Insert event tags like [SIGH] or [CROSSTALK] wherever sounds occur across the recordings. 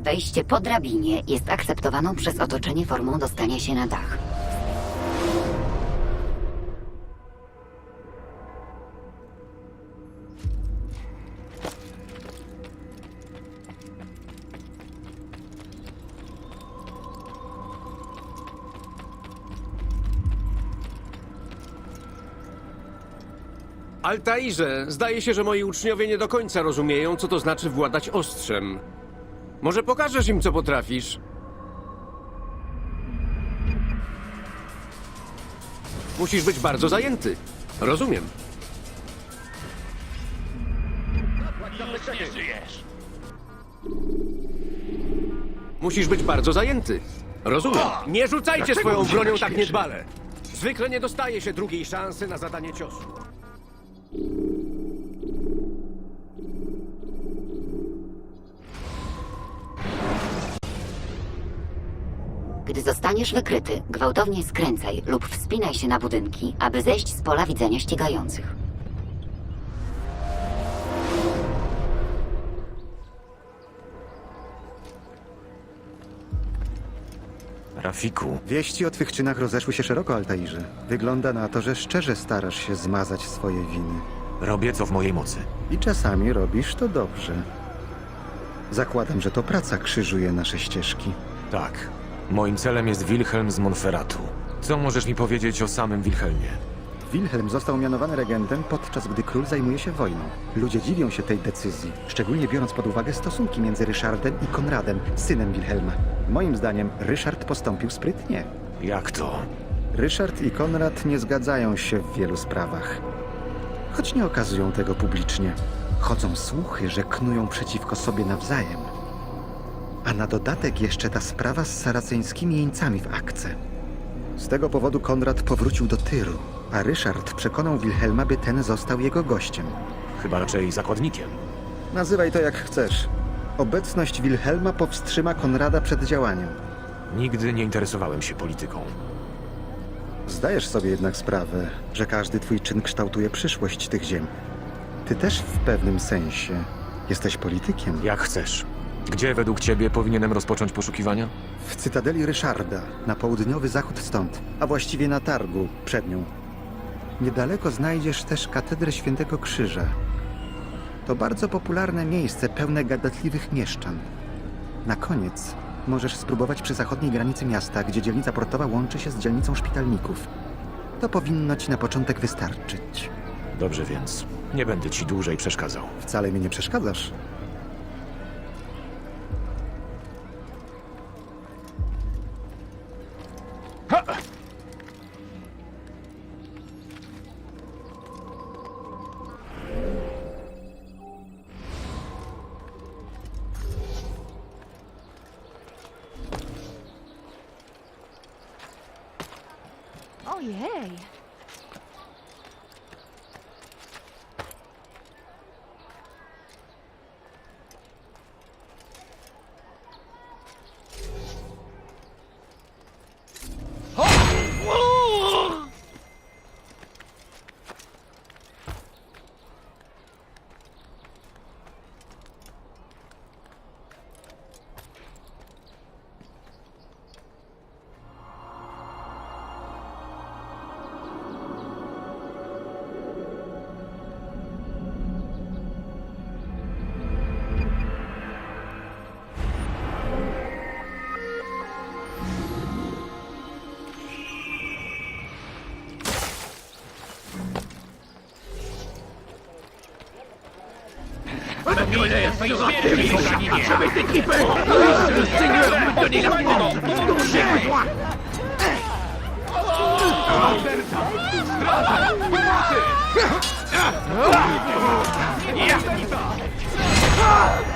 Wejście po drabinie jest akceptowaną przez otoczenie formą dostania się na dach. Altairze, zdaje się, że moi uczniowie nie do końca rozumieją, co to znaczy władać ostrzem. Może pokażesz im, co potrafisz? Musisz być bardzo zajęty. Rozumiem. Nie żyjesz. Musisz być bardzo zajęty. Rozumiem. Nie rzucajcie swoją bronią tak niedbale. Zwykle nie dostaje się drugiej szansy na zadanie ciosu. Gdy zostaniesz wykryty, gwałtownie skręcaj lub wspinaj się na budynki, aby zejść z pola widzenia ścigających. Rafiku, Wieści o twych czynach rozeszły się szeroko, Altairze. Wygląda na to, że szczerze starasz się zmazać swoje winy. robię co w mojej mocy. I czasami robisz to dobrze. Zakładam, że to praca krzyżuje nasze ścieżki. Tak. Moim celem jest Wilhelm z Monferratu. Co możesz mi powiedzieć o samym Wilhelmie? Wilhelm został mianowany regentem, podczas gdy król zajmuje się wojną. Ludzie dziwią się tej decyzji, szczególnie biorąc pod uwagę stosunki między Ryszardem i Konradem, synem Wilhelma. Moim zdaniem Ryszard postąpił sprytnie. Jak to? Ryszard i Konrad nie zgadzają się w wielu sprawach. Choć nie okazują tego publicznie. Chodzą słuchy, że knują przeciwko sobie nawzajem. A na dodatek jeszcze ta sprawa z saraceńskimi jeńcami w akce. Z tego powodu Konrad powrócił do Tyru, a Ryszard przekonał Wilhelma, by ten został jego gościem. Chyba raczej zakładnikiem. Nazywaj to jak chcesz. Obecność Wilhelma powstrzyma Konrada przed działaniem. Nigdy nie interesowałem się polityką. Zdajesz sobie jednak sprawę, że każdy twój czyn kształtuje przyszłość tych ziem. Ty też w pewnym sensie jesteś politykiem. Jak chcesz. Gdzie według ciebie powinienem rozpocząć poszukiwania? W cytadeli Ryszarda, na południowy zachód stąd, a właściwie na targu przed nią. Niedaleko znajdziesz też katedrę Świętego Krzyża. To bardzo popularne miejsce pełne gadatliwych mieszczan. Na koniec możesz spróbować przy zachodniej granicy miasta, gdzie dzielnica portowa łączy się z dzielnicą szpitalników. To powinno ci na początek wystarczyć. Dobrze więc. Nie będę ci dłużej przeszkadzał. Wcale mi nie przeszkadzasz. Oh, yay. J'avais été équipé Le Seigneur me donnait la mort Donc j'ai besoin Ah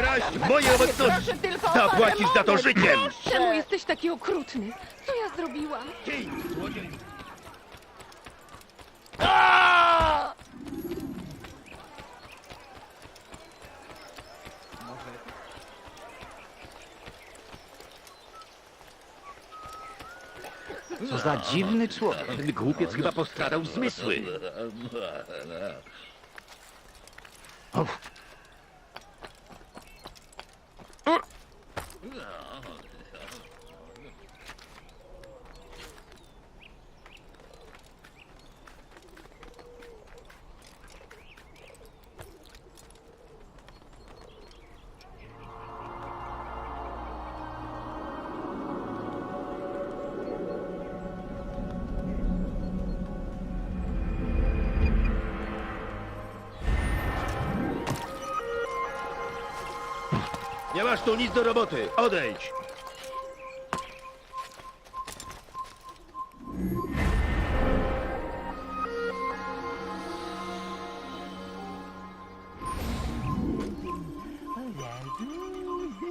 Kraść w mojej obecności! Zapłacisz za to życiem! Czemu jesteś taki okrutny? Co ja zrobiłam? Złodzieju! Co za dziwny człowiek. Ten głupiec chyba postradał zmysły. Nie tu nic do roboty! Odejdź!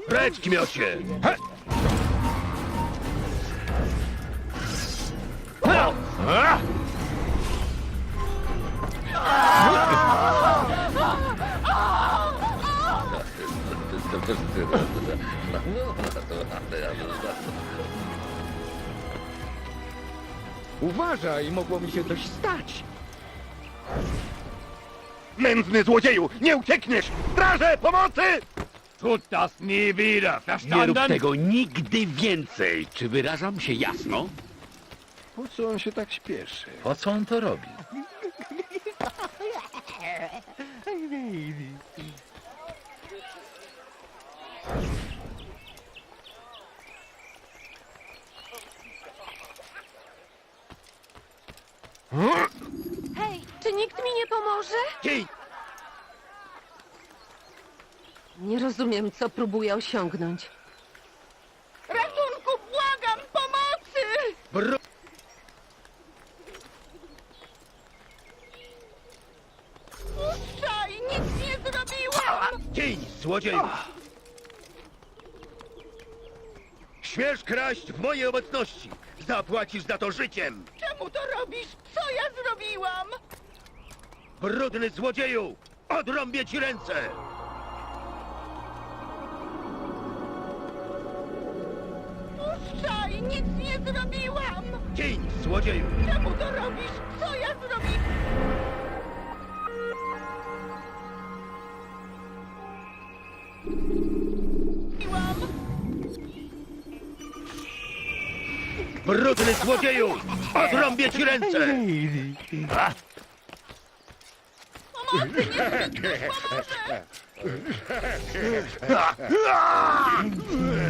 Precz, kmiocie! He! [LAUGHS] Uważaj, mogło mi się coś stać. Nędzny złodzieju! Nie uciekniesz! Straże, pomocy! Tut das nie wieder, Nie rób verstanden? tego nigdy więcej. Czy wyrażam się jasno? Po co on się tak śpieszy? Po co on to robi? Hej, czy nikt mi nie pomoże? Cień! Nie rozumiem, co próbuję osiągnąć. Ratunku, błagam, pomocy! Bro... Puszczaj, nic nie zrobiłam! Cień, złodzieju! Śmiesz kraść w mojej obecności! Zapłacisz za to życiem! Czemu to robisz? Co ja zrobiłam? Brudny złodzieju! Odrąbię ci ręce! Nic nie zrobiłam! Cień, złodzieju! Czemu to robisz? Co ja zrobiłam? Brudny złodzieju! Odrąbię ci ręce!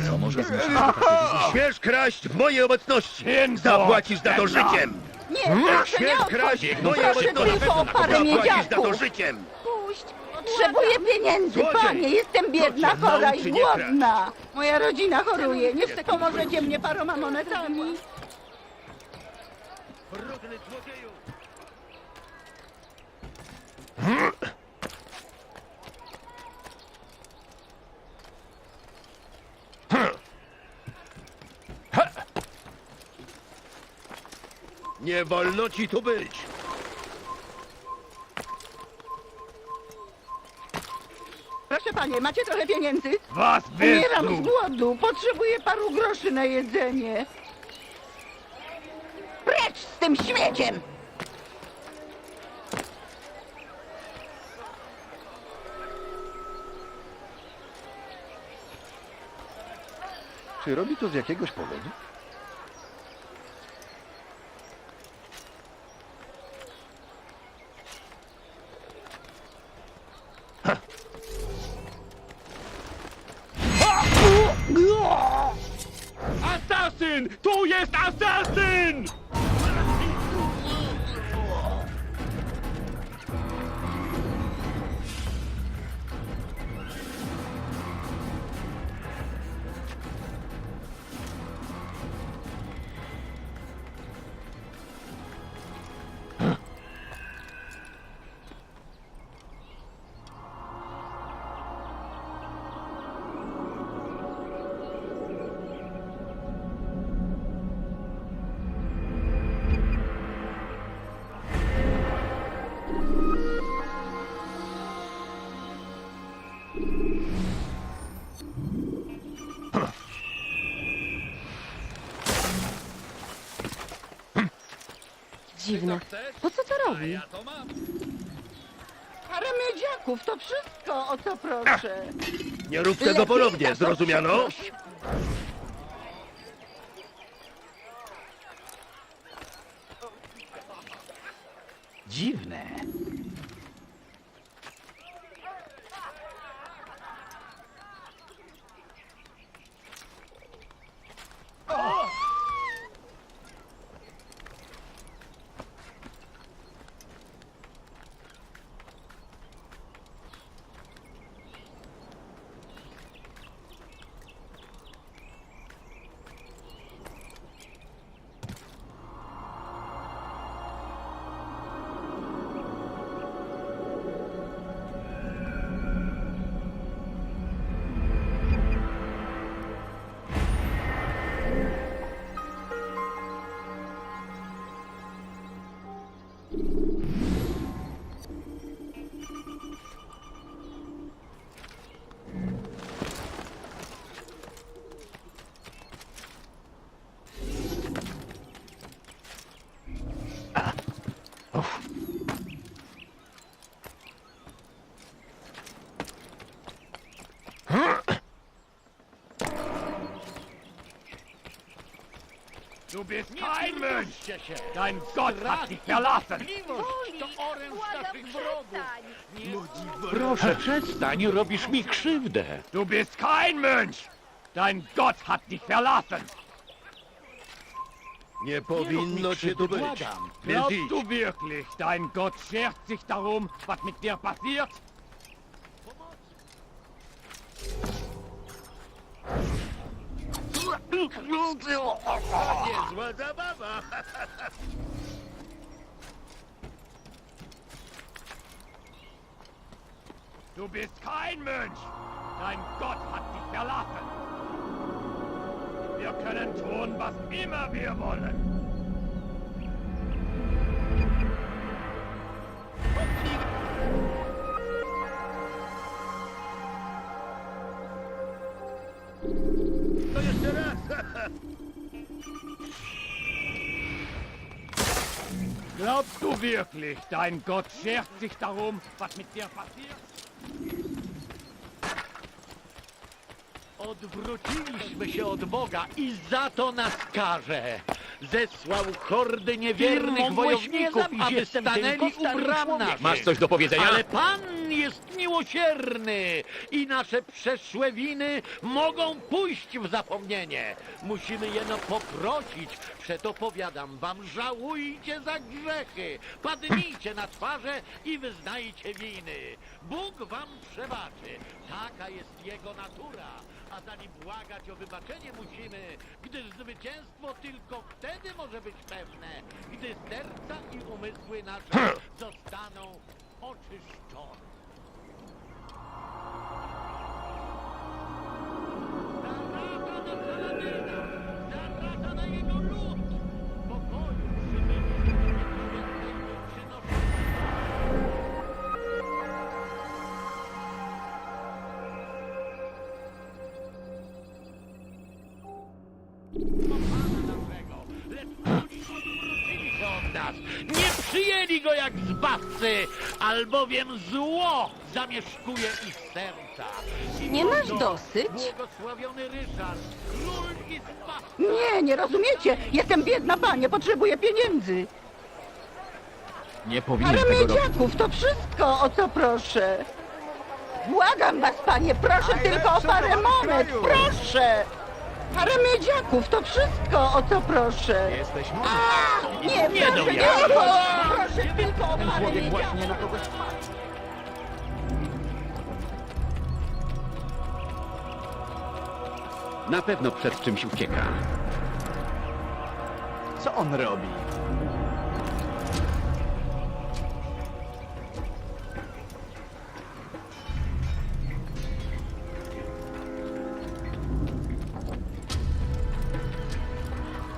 Co może znaczyć? Śmiesz kraść w mojej obecności! Zapłacisz za to życiem! Nie, proszę, Śmiesz kraść w mojej Proszę obecności! tylko o parę Zapłacisz za miedziaków. to życiem! Puść! Potrzebuję pieniędzy, Złodziej! panie! Jestem biedna, chora nauczy i nie głodna! Moja rodzina choruje. Nie pomożecie mnie paroma monetami. Brudny złodzieju! Nie wolno ci tu być! Proszę panie, macie trochę pieniędzy? Was Umieram z głodu. Potrzebuję paru groszy na jedzenie. Precz z tym śmieciem! Czy robi to z jakiegoś powodu? Asasyn! Tu jest asasyn! Dziwne. Po co to robi? Parę miedziaków, to wszystko, o co proszę. Nie rób tego ponownie, [LAUGHS] zrozumiano? Dziwne. Du bist kein Mönch! Dein Gott hat dich verlassen! Proszę przestań, robisz mi krzywdę. Du bist kein Mönch! Dein Gott hat dich verlassen! Nie powinno cię tu być. Glaubst du wirklich, dein Gott schert sich darum, was mit dir passiert? Niezła [LAUGHS] zabawa. Du bist kein Mönch! Dein Gott hat dich verlassen! Wir können tun, was immer wir wollen! To jeszcze raz. Glaubst du wirklich, dein Gott schert sich darum, was mit dir passiert? Odwróciliśmy się od Boga i za to nas karze. Zesłał hordy niewiernych wojowników, aby stanęli u bram naszych. Masz coś do powiedzenia? Ale Pan jest miłosierny i nasze przeszłe winy mogą pójść w zapomnienie. Musimy jeno poprosić. Przeto powiadam wam, żałujcie za grzechy, padnijcie na twarze i wyznajcie winy. Bóg wam przebaczy. Taka jest Jego natura. A za nim błagać o wybaczenie musimy, gdyż zwycięstwo tylko wtedy może być pewne, gdy serca i umysły nasze zostaną oczyszczone. Na zbawcy, albowiem zło zamieszkuje ich serca. I Nie masz oto dosyć? Błogosławiony Ryszard, król i zbawca. Nie, nie rozumiecie. Jestem biedna, panie, potrzebuję pieniędzy. Nie Parę powinieneś tego robić. miedziaków, to wszystko, o co proszę. Błagam was, panie, proszę tylko o parę monet, proszę. Parę miedziaków, to wszystko, o co proszę. Jesteś A, nie, Nie proszę, nie, o, proszę tylko o parę miedziaków. na kogoś Na pewno przed czymś ucieka. Co on robi?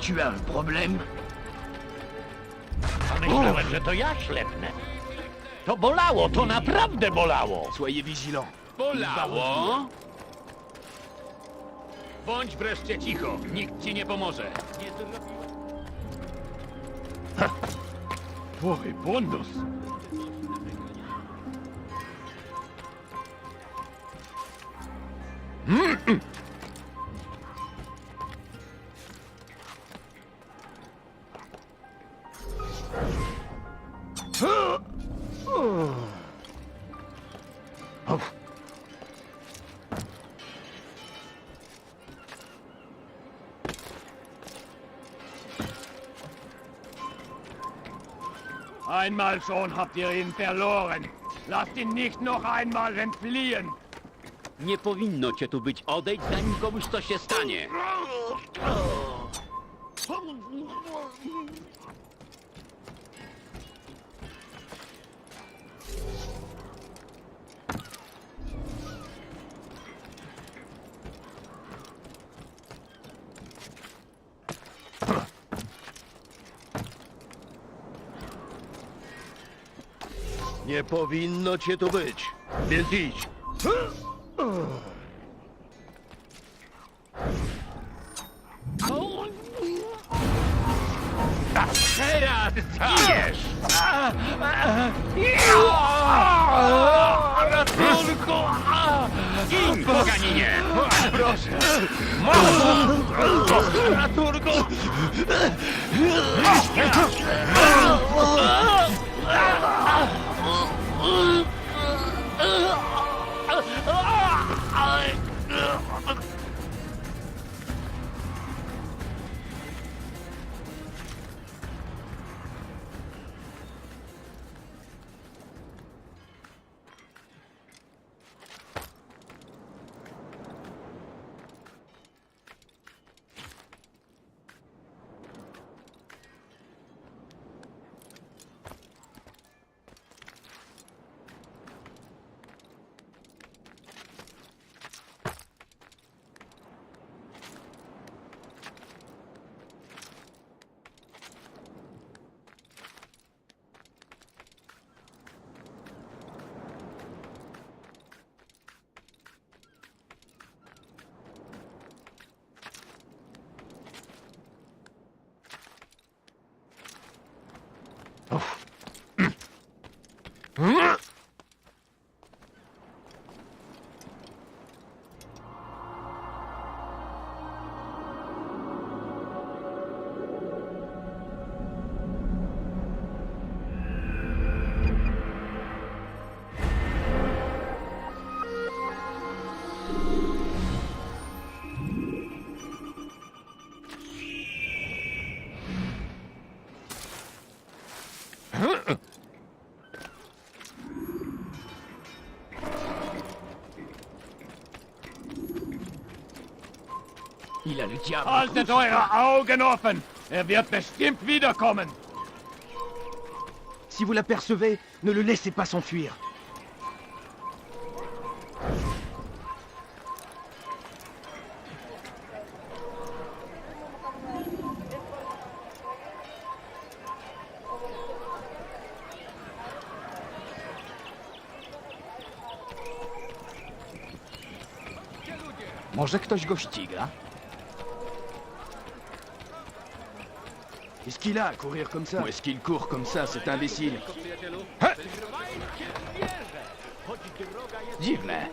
Tu as un problème? Myślałem, że to ja ślepnę. To bolało, to naprawdę bolało. Soyez vigilant. Bolało? Bądź wreszcie cicho. Nikt ci nie pomoże. [LAUGHS] Nie zrobiłem. Einmal schon habt ihr ihn verloren. Lasst ihn nicht noch einmal entfliehen. Nie powinno cię tu być. Odejdź, zanim komuś coś się stanie. Nie powinno cię tu być. Więc idź. Oh. Haltet eure Augen offen. Er wird bestimmt wiederkommen. Si vous l'apercevez, ne le laissez pas s'enfuir. Może ktoś go ściga? Qu'est-ce qu'il a à courir comme ça Où est-ce qu'il court comme ça, cet imbécile Dziwne.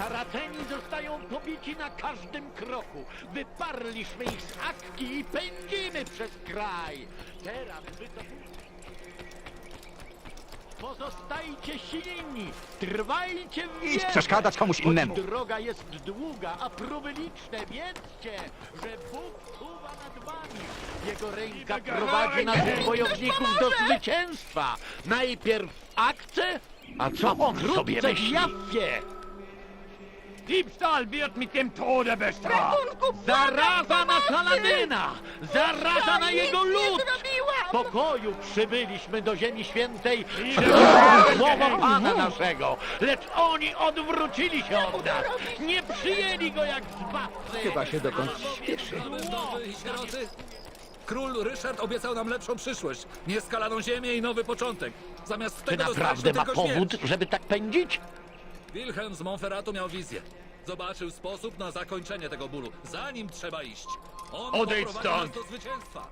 Taraceni zostają pobici na każdym kroku. Wyparliśmy ich z akki i pędzimy przez kraj. Teraz wy to... Pozostajcie silni, trwajcie w Idź wierze. przeszkadzać komuś Choć innemu. droga jest długa, a próby liczne, wiedzcie, że Bóg czuwa nad wami. Jego ręka prowadzi naszych wojowników do zwycięstwa. Najpierw w akce, a co sobie wkrótce w myśli? Diebstahl wird mit dem Tode bestraft. Zaraza na Saladyna! Zaraza na jego lud! W pokoju przybyliśmy do Ziemi Świętej słową Pana naszego, lecz oni odwrócili się od nas. Nie przyjęli go jak zbawcę. Chyba się dokąd śpieszy. Król Ryszard obiecał nam lepszą przyszłość, nieskalaną ziemię i nowy początek. Zamiast Czy tego naprawdę dostaliśmy ma tylko powód, śmierć. żeby tak pędzić? Wilhelm z Monferratu miał wizję. Zobaczył sposób na zakończenie tego bólu. Za nim trzeba iść. On Odejdź poprowadzi stąd! nas do zwycięstwa.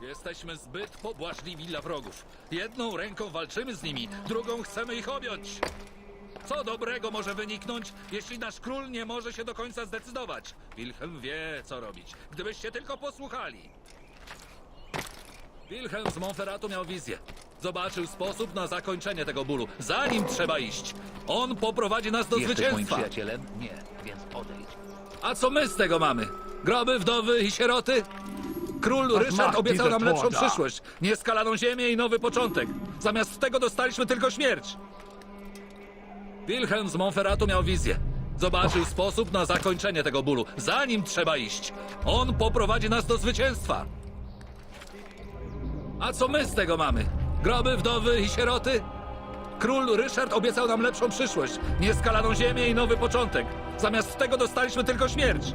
Jesteśmy zbyt pobłażliwi dla wrogów. Jedną ręką walczymy z nimi, drugą chcemy ich objąć. Co dobrego może wyniknąć, jeśli nasz król nie może się do końca zdecydować? Wilhelm wie, co robić. Gdybyście tylko posłuchali. Wilhelm z Monferratu miał wizję. Zobaczył sposób na zakończenie tego bólu. Za nim trzeba iść. On poprowadzi nas do Jesteś moim zwycięstwa. przyjacielem? Nie, więc odejdź. A co my z tego mamy? Groby, wdowy i sieroty? Król Ryszard macht obiecał nam lepszą Torda? przyszłość, nieskalaną ziemię i nowy początek. Zamiast tego dostaliśmy tylko śmierć. Wilhelm z Monferratu miał wizję. Zobaczył sposób na zakończenie tego bólu. Za nim trzeba iść. On poprowadzi nas do zwycięstwa. A co my z tego mamy? Groby, wdowy i sieroty? Król Ryszard obiecał nam lepszą przyszłość, nieskalaną ziemię i nowy początek. Zamiast tego dostaliśmy tylko śmierć.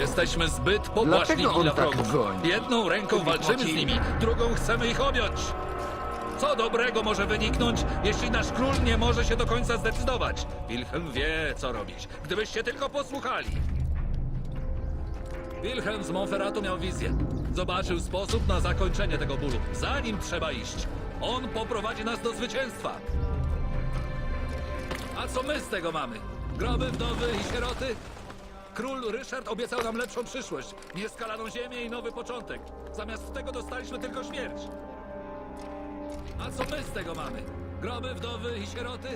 Jesteśmy zbyt pobłażliwi Dlaczego on dla tak wrogów. goni? Jedną ręką walczymy z nimi, drugą chcemy ich objąć. Co dobrego może wyniknąć, jeśli nasz król nie może się do końca zdecydować? Wilhelm wie, co robić. Gdybyście tylko posłuchali. Wilhelm z Monferratu miał wizję. Zobaczył sposób na zakończenie tego bólu. Za nim trzeba iść. On poprowadzi nas do zwycięstwa. A co my z tego mamy? Groby, wdowy i sieroty? Król Ryszard obiecał nam lepszą przyszłość, nieskalaną ziemię i nowy początek. Zamiast tego dostaliśmy tylko śmierć. A co my z tego mamy? Groby, wdowy i sieroty?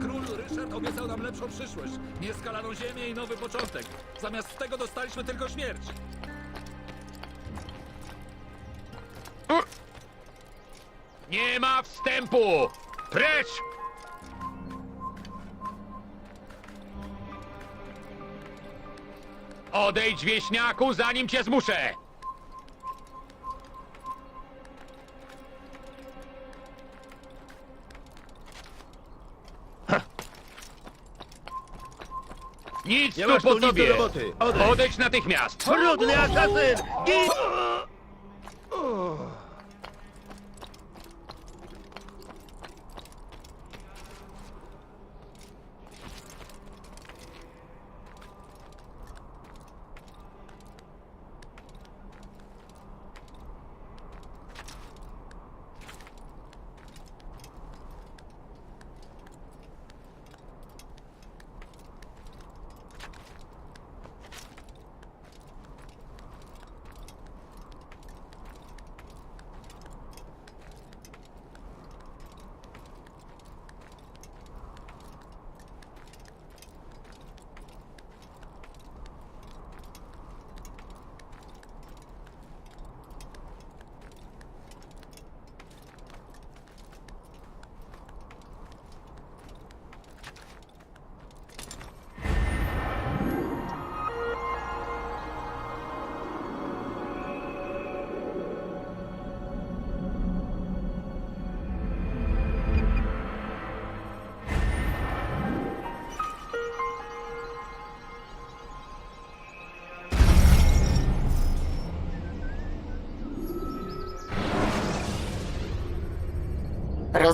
Król Ryszard obiecał nam lepszą przyszłość, nieskalaną ziemię i nowy początek. Zamiast tego dostaliśmy tylko śmierć. Nie ma wstępu! Precz! Odejdź, wieśniaku, zanim cię zmuszę! Nic Nie tu masz po tu nic do roboty. Odejdź. Odejdź natychmiast! Brudny asasyn! Gin!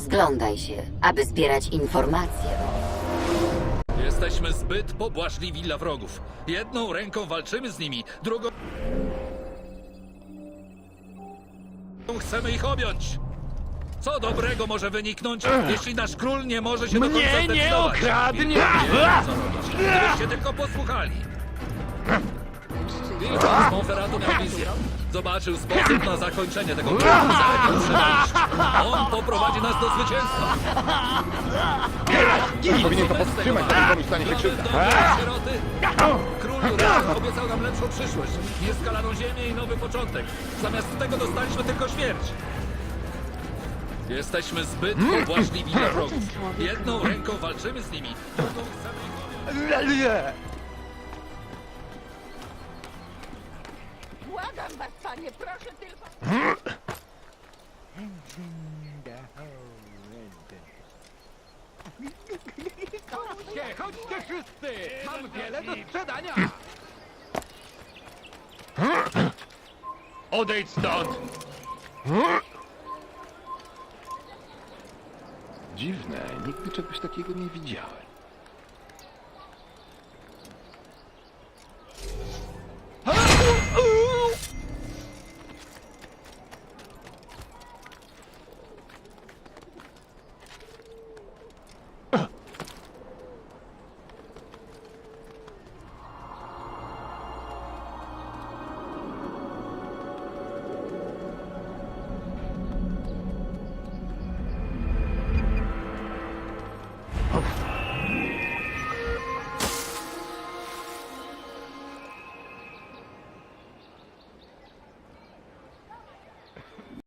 Rozglądaj się, aby zbierać informacje. Jesteśmy zbyt pobłażliwi dla wrogów. Jedną ręką walczymy z nimi, drugą... Chcemy ich objąć. Co dobrego może wyniknąć, jeśli nasz król nie może się do końca Mnie nie zdecydować? okradnie! Wie, co robić. Gdybyście tylko posłuchali. Wilhelm z Monferratu miał wizję. Zobaczył sposób na zakończenie tego iść. On poprowadzi nas do zwycięstwa. Powinien to powstrzymać, zanim komuś stanie się krzywda. Król Ryszard obiecał nam lepszą przyszłość, nieskalaną ziemię i nowy początek. Zamiast tego dostaliśmy tylko śmierć. Jesteśmy zbyt pobłażliwi dla wrogów. Jedną ręką walczymy z nimi, drugą chcemy ich. Błagam was, panie, proszę tylko... Chodźcie, chodźcie wszyscy! Mam wiele do sprzedania! Odejdź stąd! Dziwne, nigdy czegoś takiego nie widziałem.